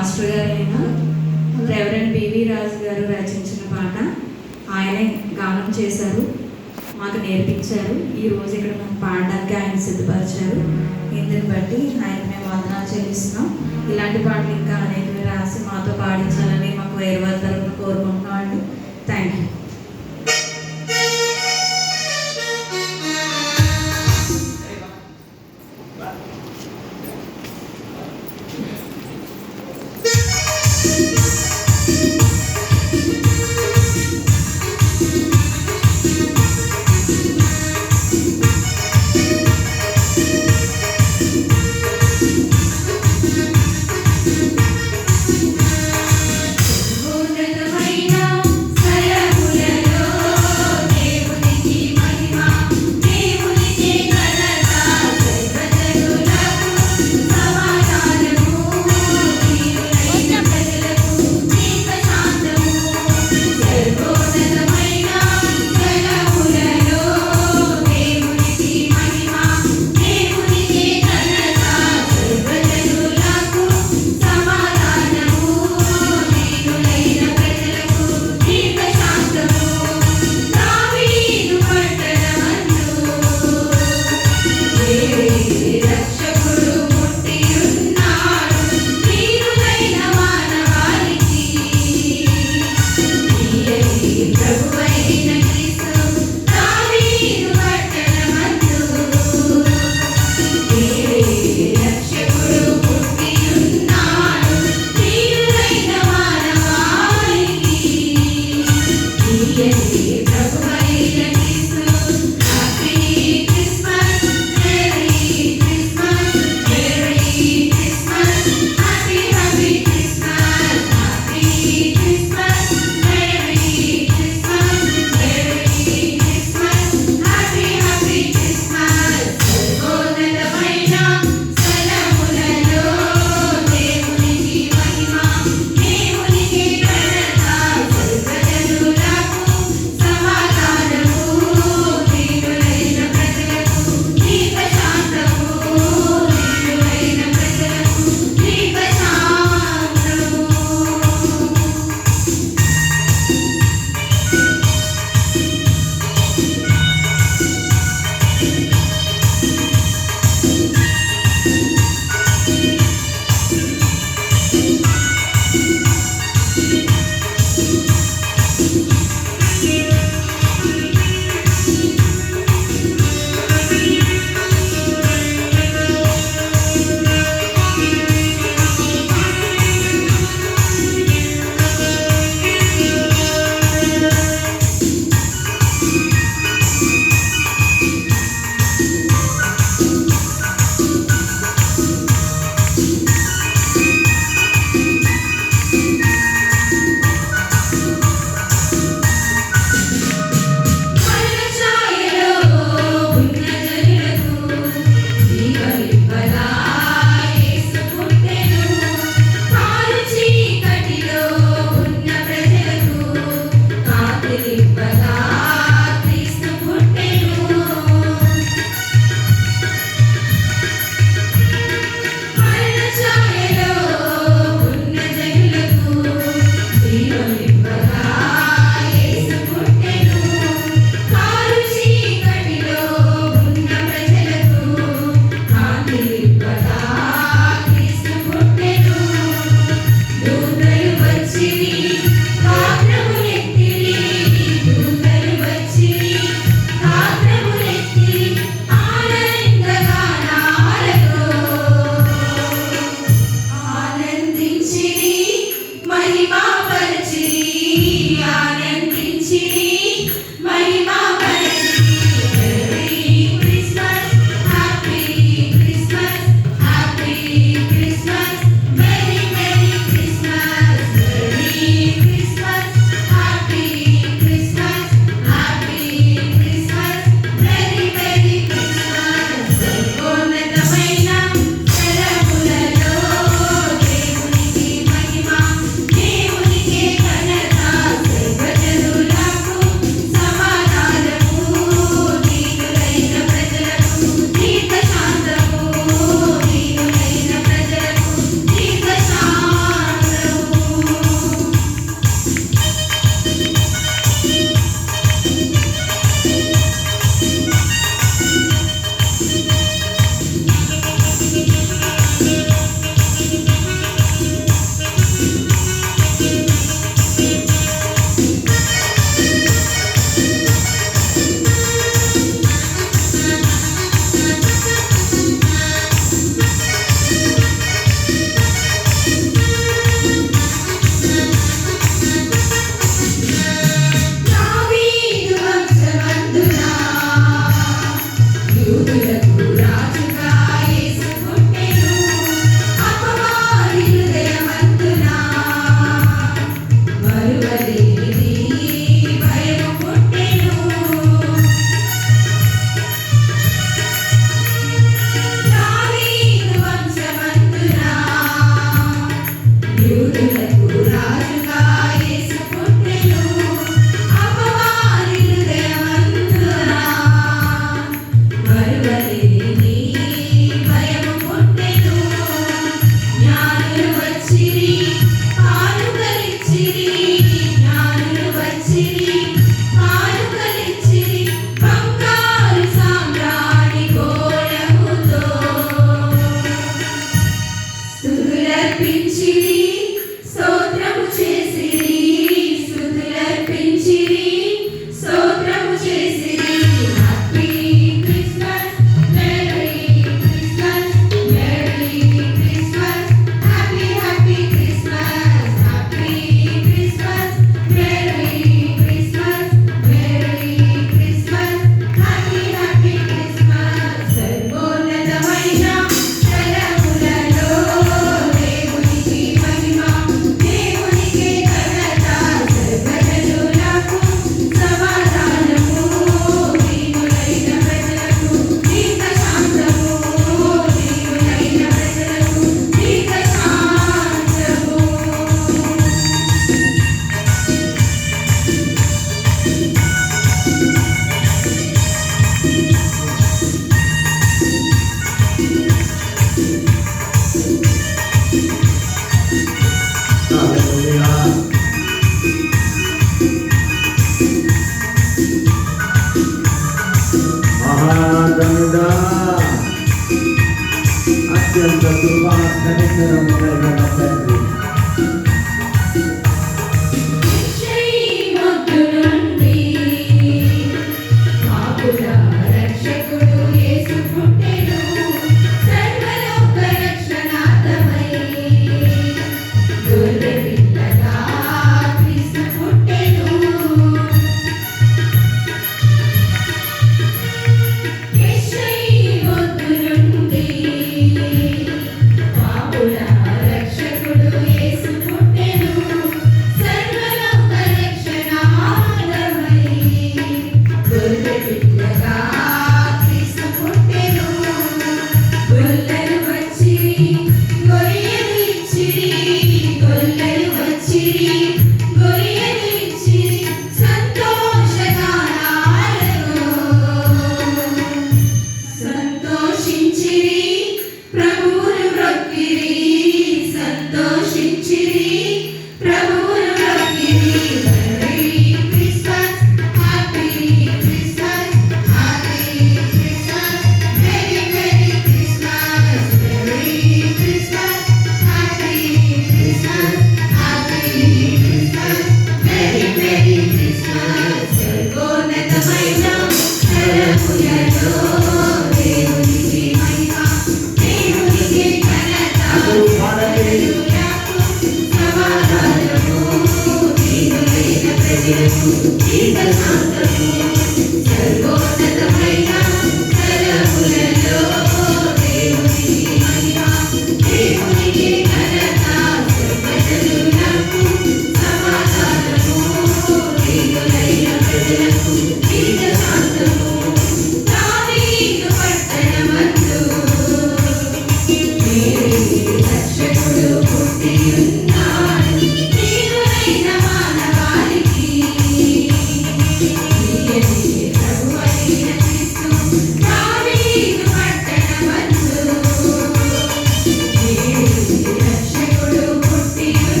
Pastor గారైన reverend BV రాజు గారు రచించిన పాట ఆయనే గానం చేశారు మాకు నేర్పించారు. ఈ రోజు ఇక్కడ మనం పాడడానికి ఆయన సిద్ధపరిచారు. ఇందుని బట్టి ఆయన మేము వందనాలు చెల్లిస్తున్నాం. ఇలాంటి పాటలు ఇంకా అనేక రాసి మాతో పాడించాలని మాకు వేరే వారి తరఫున కోరుకుంటున్నాం అండి థ్యాంక్ యూ